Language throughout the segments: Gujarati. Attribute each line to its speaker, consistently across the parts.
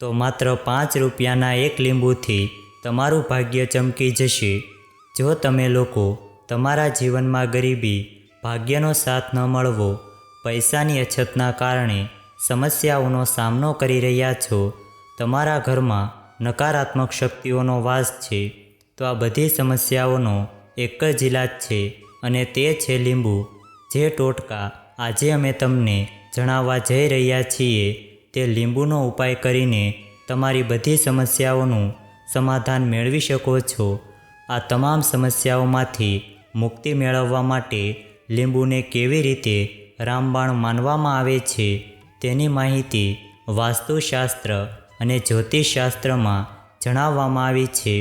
Speaker 1: તો માત્ર પાંચ રૂપિયાના એક લીંબુથી તમારું ભાગ્ય ચમકી જશે. જો તમે લોકો તમારા જીવનમાં ગરીબી, ભાગ્યનો સાથ ન મળવો, પૈસાની અછતના કારણે સમસ્યાઓનો સામનો કરી રહ્યા છો, તમારા ઘરમાં નકારાત્મક શક્તિઓનો વાસ છે, તો આ બધી સમસ્યાઓનો એક જ ઇલાજ છે અને તે છે લીંબુ. જે ટોટકા આજે અમે તમને જણાવવા જઈ રહ્યા છીએ તે લીંબુનો ઉપાય કરીને તમારી બધી સમસ્યાઓનું સમાધાન મેળવી શકો છો. આ તમામ સમસ્યાઓમાંથી મુક્તિ મેળવવા માટે લીંબુને કેવી રીતે રામબાણ માનવામાં આવે છે તેની માહિતી વાસ્તુશાસ્ત્ર અને જ્યોતિષશાસ્ત્રમાં જણાવવામાં આવી છે.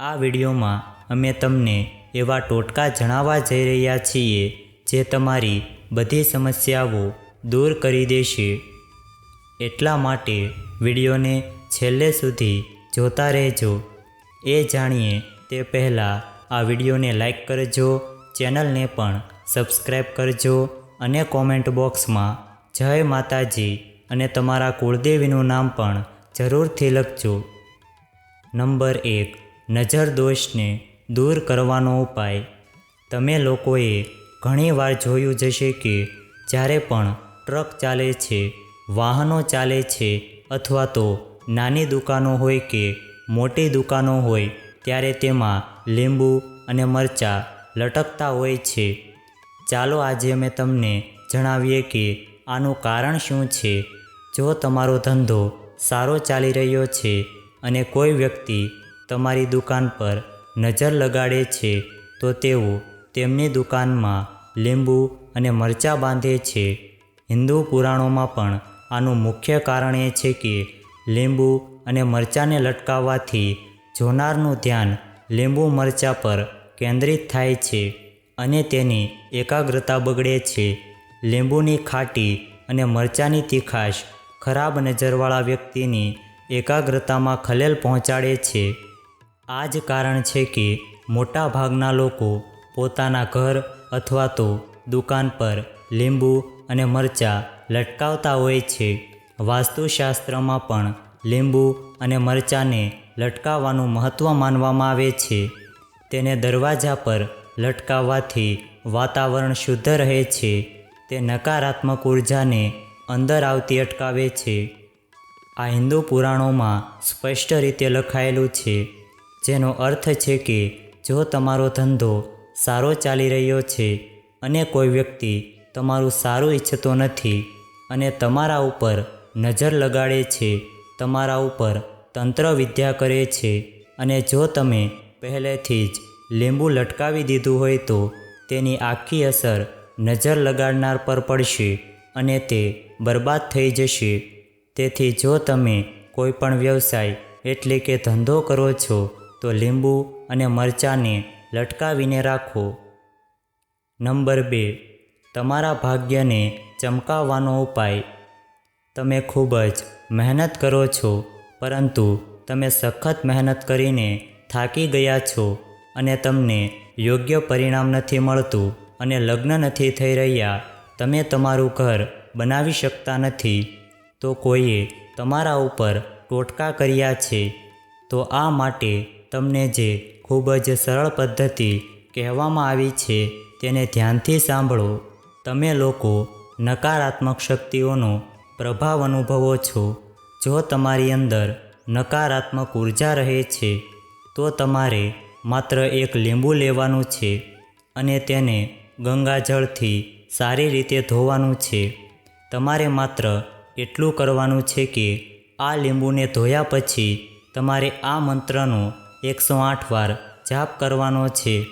Speaker 1: આ વિડીયોમાં અમે તમને એવા ટોટકા જણાવવા જઈ રહ્યા છીએ જે તમારી બધી સમસ્યાઓ દૂર કરી દેશે. એટલા માટે વિડીયોને છેલ્લે સુધી જોતા રહેજો. એ જાણીએ તે પહેલાં આ વિડીયોને લાઈક કરજો, ચેનલને પણ સબસ્ક્રાઈબ કરજો અને કોમેન્ટ બોક્સમાં જય માતાજી અને તમારા કુળદેવીનું નામ પણ જરૂરથી લખજો. નંબર એક, નજર દોષને દૂર કરવાનો ઉપાય. તમે લોકોએ ઘણીવાર જોયું જશે કે જ્યારે પણ ટ્રક ચાલે છે વાહનો ચાલે છે અથવા તો નાની દુકાનો હોય કે મોટી દુકાનો હોય, ત્યારે તેમાં લીંબુ અને મરચાં લટકતા હોય છે. ચાલો આજે અમે તમને જણાવીએ કે આનું કારણ શું છે. જો તમારો ધંધો સારો ચાલી રહ્યો છે અને કોઈ વ્યક્તિ તમારી દુકાન પર નજર લગાડે છે, તો તેઓ તેમની દુકાનમાં લીંબુ અને મરચાં બાંધે છે. હિન્દુ પુરાણોમાં પણ આનું મુખ્ય કારણ એ છે કે લીંબુ અને મરચાંને લટકાવવાથી જોનારનું ધ્યાન લીંબુ મરચાં પર કેન્દ્રિત થાય છે અને તેની એકાગ્રતા બગડે છે. લીંબુની ખાટી અને મરચાંની તીખાશ ખરાબ નજરવાળા વ્યક્તિની એકાગ્રતામાં ખલેલ પહોંચાડે છે. આ જ કારણ છે કે મોટા ભાગના લોકો પોતાના ઘર અથવા તો દુકાન પર લીંબુ અને મરચાં લટકાવતા હોય છે. વાસ્તુશાસ્ત્રમાં પણ લીંબુ અને મરચાંને લટકાવવાનું મહત્ત્વ માનવામાં આવે છે. તેને દરવાજા પર લટકાવવાથી વાતાવરણ શુદ્ધ રહે છે. તે નકારાત્મક ઉર્જાને અંદર આવતી અટકાવે છે. આ હિન્દુ પુરાણોમાં સ્પષ્ટ રીતે લખાયેલું છે, જેનો અર્થ છે કે જો તમારો ધંધો સારો ચાલી રહ્યો છે અને કોઈ વ્યક્તિ તમારું સારું ઈચ્છતો નથી અને તમારા ઉપર નજર લગાડે છે, તમારા ઉપર તંત્ર વિદ્યા કરે છે અને જો તમે પહેલેથી જ લીંબુ લટકાવી દીધું હોય તો તેની આખી અસર નજર લગાડનાર પર પડશે અને તે બરબાદ થઈ જશે. તેથી જો તમે કોઈ પણ વ્યવસાય એટલે કે ધંધો કરો છો, તો લીંબુ અને મરચાંને લટકાવીને રાખો. નંબર બે તમારા ભાગ્યને ચમકાવવાનો ઉપાય. તમે ખૂબ જ મહેનત કરો છો, પરંતુ તમે સખત મહેનત કરીને થાકી ગયા છો અને તમને યોગ્ય પરિણામ નથી મળતું અને લગ્ન નથી થઈ રહ્યા, તમે તમારું ઘર બનાવી શકતા નથી, તો કોઈએ તમારા ઉપર ટોટકા કર્યા છે, તો આ માટે તમને જે ખૂબ જ સરળ પદ્ધતિ કહેવામાં આવી છે, તેને ધ્યાનથી સાંભળો. તમે લોકો નકારાત્મક શક્તિઓનો પ્રભાવ અનુભવો છો. જો તમારી અંદર નકારાત્મક ઊર્જા રહે છે, તો તમારે માત્ર એક લીંબુ લેવાનું છે અને તેને ગંગાજળથી સારી રીતે ધોવાનું છે. તમારે માત્ર એટલું કરવાનું છે કે આ લીંબુને ધોયા પછી તમારે આ મંત્રનો એકસો આઠ વાર જાપ કરવાનો છે,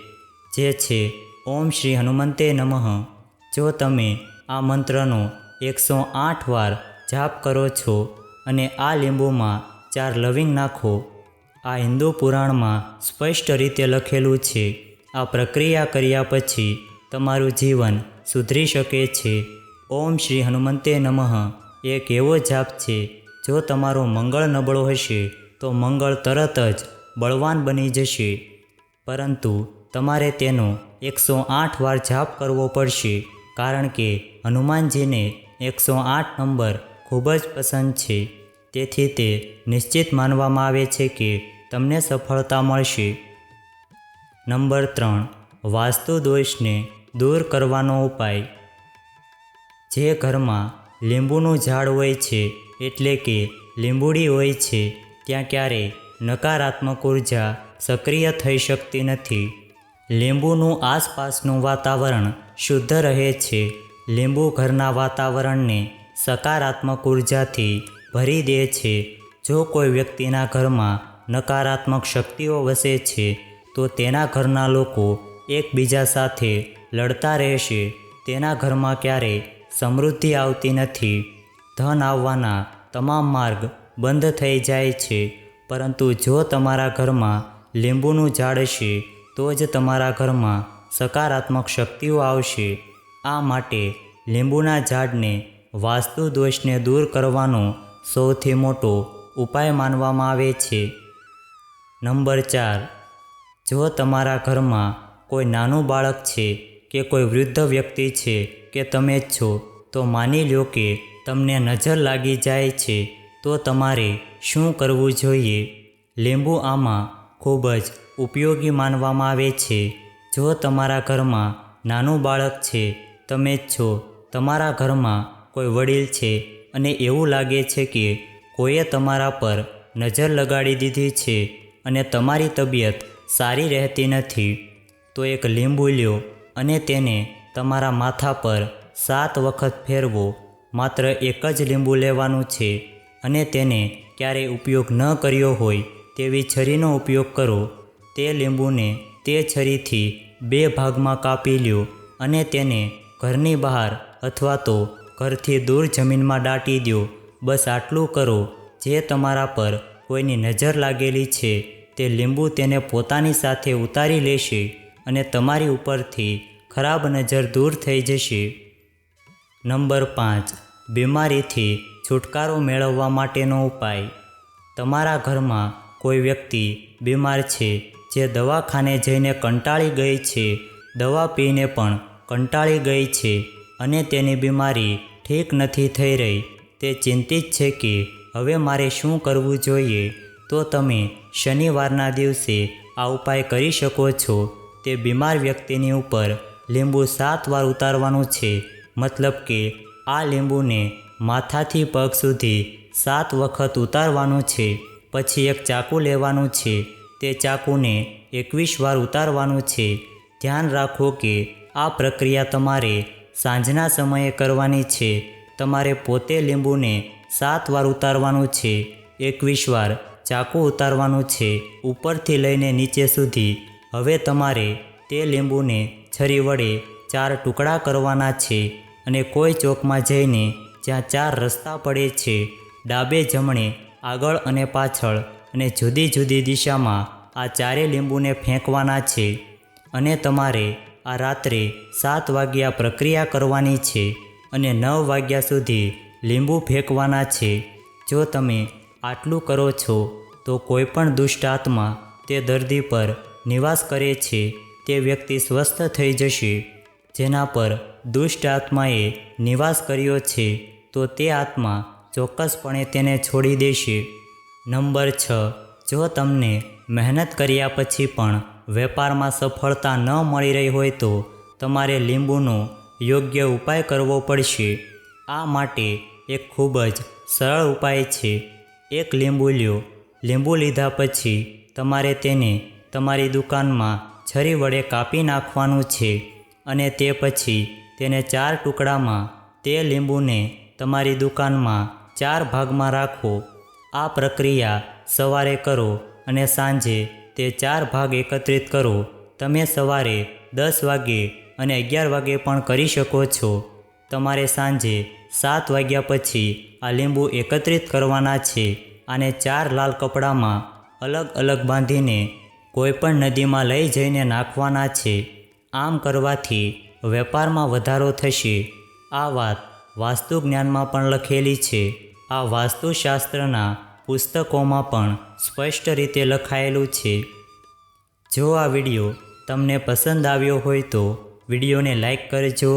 Speaker 1: જે છે, ઓમ શ્રી હનુમંતે નમઃ. જો તમે આ મંત્રનો એકસો આઠ વાર જાપ કરો છો અને આ લીંબુમાં ચાર લવિંગ નાખો, આ હિન્દુ પુરાણમાં સ્પષ્ટ રીતે લખેલું છે, આ પ્રક્રિયા કર્યા પછી તમારું જીવન સુધરી શકે છે. ઓમ શ્રી હનુમંતે નમઃ. એક એવો જાપ છે, જો તમારો મંગળ નબળો હશે, તો મંગળ તરત જ બળવાન બની જશે. પરંતુ તમારે તેનો એકસો આઠ વાર જાપ કરવો પડશે. કારણ કે હનુમાનજીને એકસો આઠ નંબર ખૂબ જ પસંદ છે, તેથી તે નિશ્ચિત માનવામાં આવે છે કે તમને સફળતા મળશે. નંબર ત્રણ, વાસ્તુ દોષને દૂર કરવાનો ઉપાય. જે ઘરમાં લીંબુનું ઝાડ હોય છે, એટલે કે લીંબુડી હોય છે, ત્યાં ક્યારેય નકારાત્મક ઊર્જા સક્રિય થઈ શકતી નથી. લીંબુનું આસપાસનું વાતાવરણ શુદ્ધ રહે છે. લીંબુ ઘરના વાતાવરણને સકારાત્મક ઉર્જાથી ભરી દે છે. જો કોઈ વ્યક્તિના ઘરમાં નકારાત્મક શક્તિઓ વસે છે, તો તેના ઘરના લોકો એકબીજા સાથે લડતા રહેશે. તેના ઘરમાં ક્યારેય સમૃદ્ધિ આવતી નથી. ધન આવવાના તમામ માર્ગ બંધ થઈ જાય છે. પરંતુ જો તમારા ઘરમાં લીંબુનું ઝાડ હશે તો જ તમારા ઘરમાં સકારાત્મક શક્તિઓ આવશે. આ માટે લીંબુના ઝાડને વાસ્તુ દોષને દૂર કરવાનો સૌથી મોટો ઉપાય માનવામાં આવે છે. નંબર ચાર. જો તમારા ઘરમાં કોઈ નાનું બાળક છે કે કોઈ વૃદ્ધ વ્યક્તિ છે કે તમે જ છો, તો માની લો કે તમને નજર લાગી જાય છે, તો તમારે શું કરવું જોઈએ? લીંબુ આમાં ખૂબ જ ઉપયોગી માનવામાં આવે છે. જો તમારા ઘરમાં નાનું બાળક છે, તમે જ છો. તમારા ઘરમાં કોઈ વડીલ છે અને એવું લાગે છે કે કોઈએ તમારા પર નજર લગાડી દીધી છે અને તમારી તબિયત સારી રહેતી નથી, તો એક લીંબુ લ્યો અને તેને તમારા માથા પર સાત વખત ફેરવો. માત્ર એક જ લીંબુ લેવાનું છે અને તેને ક્યારેય ઉપયોગ ન કર્યો હોય તેવી છરીનો ઉપયોગ કરો. તે લીંબુને તે છરીથી બે ભાગમાં કાપી લ્યો અને તેને ઘરની બહાર અથવા તો ઘરથી દૂર જમીનમાં દાટી દો બસ આટલું કરો. જે તમારા પર કોઈની નજર લાગેલી છે તે લીંબુ તેને પોતાની સાથે ઉતારી લેશે અને તમારી ઉપરથી ખરાબ નજર દૂર થઈ જશે. નંબર પાંચ. બીમારીથી છુટકારો મેળવવા માટેનો ઉપાય. તમારા ઘરમાં કોઈ વ્યક્તિ બીમાર છે જે દવાખાને જઈને કંટાળી ગઈ છે, દવા પીને પણ કંટાળી ગઈ છે અને તેની બીમારી ઠીક નથી થઈ રહી, તે ચિંતિત છે કે હવે મારે શું કરવું જોઈએ, તો તમે શનિવારના દિવસે આ ઉપાય કરી શકો છો. તે બીમાર વ્યક્તિની ઉપર લીંબુ સાત વાર ઉતારવાનું છે, મતલબ કે આ લીંબુને માથાથી પગ સુધી સાત વખત ઉતારવાનું છે. પછી એક ચાકુ લેવાનું છે. તે ચાકુને એકવીસ વાર ઉતારવાનું છે. ધ્યાન રાખો કે આ પ્રક્રિયા તમારે સાંજના સમયે કરવાની છે. તમારે પોતે લીંબુને સાત વાર ઉતારવાનું છે. એકવીસ વાર ચાકુ ઉતારવાનું છે. ઉપરથી લઈને નીચે સુધી. હવે તમારે તે લીંબુને છરી વડે ચાર ટુકડા કરવાના છે અને કોઈ ચોકમાં જઈને જ્યાં ચાર રસ્તા પડે છે, ડાબે જમણે આગળ અને પાછળ અને જુદી જુદી દિશામાં આ ચારે લીંબુને ફેંકવાના છે અને તમારે આ રાત્રે સાત વાગ્યા પ્રક્રિયા કરવાની છે અને નવ વાગ્યા સુધી લીંબુ ફેંકવાના છે. જો તમે આટલું કરો છો, તો કોઈપણ દુષ્ટ આત્મા તે દર્દી પર નિવાસ કરે છે, તે વ્યક્તિ સ્વસ્થ થઈ જશે. જેના પર દુષ્ટ આત્માએ નિવાસ કર્યો છે, તો તે આત્મા ચોક્કસપણે તેને છોડી દેશે. નંબર છ. જો તમને મહેનત કર્યા પછી પણ વેપારમાં સફળતા ન મળી રહી હોય તો તમારે લીંબુનો યોગ્ય ઉપાય કરવો પડશે. આ માટે એક ખૂબ જ સરળ ઉપાય છે. એક લીંબુ લ્યો. લીંબુ લીધા પછી તમારે તેને તમારી દુકાનમાં છરી વડે કાપી નાખવાનું છે અને તે પછી તેને ચાર ટુકડામાં તે લીંબુને તમારી દુકાનમાં ચાર ભાગમાં રાખો. આ પ્રક્રિયા સવારે કરો અને સાંજે તે ચાર ભાગ એકત્રિત કરો. તમે સવારે દસ વાગે અને અગિયાર વાગે પણ કરી શકો છો. તમારે સાંજે સાત વાગ્યા પછી આ લીંબુ એકત્રિત કરવાના છે અને ચાર લાલ કપડામાં અલગ અલગ બાંધીને કોઈપણ નદીમાં લઈ જઈને નાખવાના છે. આમ કરવાથી વેપારમાં વધારો થશે. આ વાત વાસ્તુ જ્ઞાનમાં પણ લખેલી છે. આ વાસ્તુશાસ્ત્રના પુસ્તકોમાં પણ સ્પષ્ટ રીતે લખાયેલું છે. જો આ વીડિયો તમને પસંદ આવ્યો હોય તો વિડીયોને લાઈક કરજો,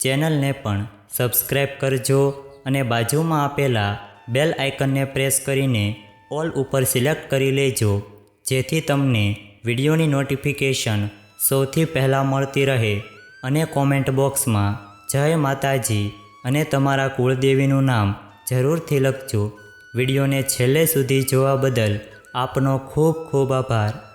Speaker 1: ચેનલને પણ સબસ્ક્રાઈબ કરજો અને બાજુમાં આપેલા બેલ આઇકનને પ્રેસ કરીને ઓલ ઉપર સિલેક્ટ કરી લેજો, જેથી તમને વિડીયોની નોટિફિકેશન સૌથી પહેલાં મળતી રહે અને કોમેન્ટ બોક્સમાં જય માતાજી અને તમારા કુળદેવીનું નામ જરૂરથી લખજો. વિડીયોને છેલ્લે સુધી જોવા બદલ આપનો ખૂબ ખૂબ આભાર.